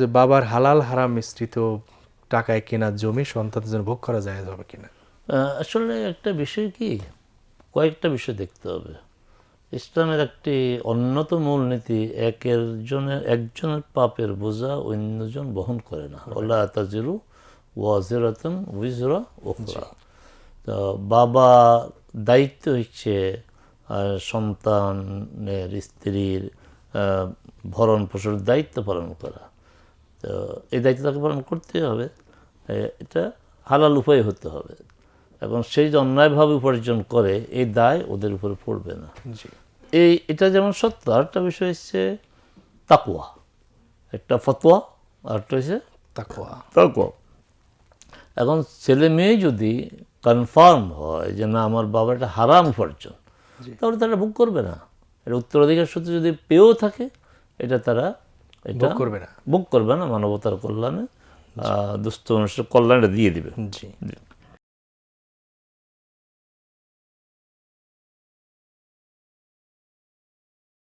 যে বাবার হালাল হারাম মিশ্রিত টাকায় কেনা জমি সন্তানদের জন্য ভোগ করা যায় হবে কিনা? আসলে একটা বিষয় কি? কয়েকটা বিষয় দেখতে হবে। ইসলামের একটি অন্যতম মূলনীতি একের জনের একজনের পাপের বোঝা অন্যজন বহন করে না। ওলা তাজিরু ওয়াজিরাতন উইজরা ওখরা তো বাবা দায়িত্ব হচ্ছে সন্তানের স্ত্রীর ভরণ পোষণ দায়িত্ব পালন করা। তো এই দায়িত্ব তাকে পালন করতেই হবে। এটা হালাল উপায় হতে হবে। এবং সেই যে অন্যায়ভাবে উপার্জন করে এই দায় ওদের উপরে পড়বে না। এই এটা যেমন সত্য আরেকটা বিষয় হচ্ছে তাকুয়া একটা ফতোয়া আরেকটা হচ্ছে তাকওয়া। তাকুয়া এখন ছেলে মেয়ে যদি কনফার্ম হয় যে না আমার বাবা একটা হারাম উপার্জন তাহলে তারা বুক করবে না। এটা উত্তরাধিকার সূত্রে যদি পেয়েও থাকে এটা তারা এটা করবে না। বুক করবে না মানবতার কল্যাণে দুস্থ মানুষের কল্যাণে দিয়ে দিবে। জি।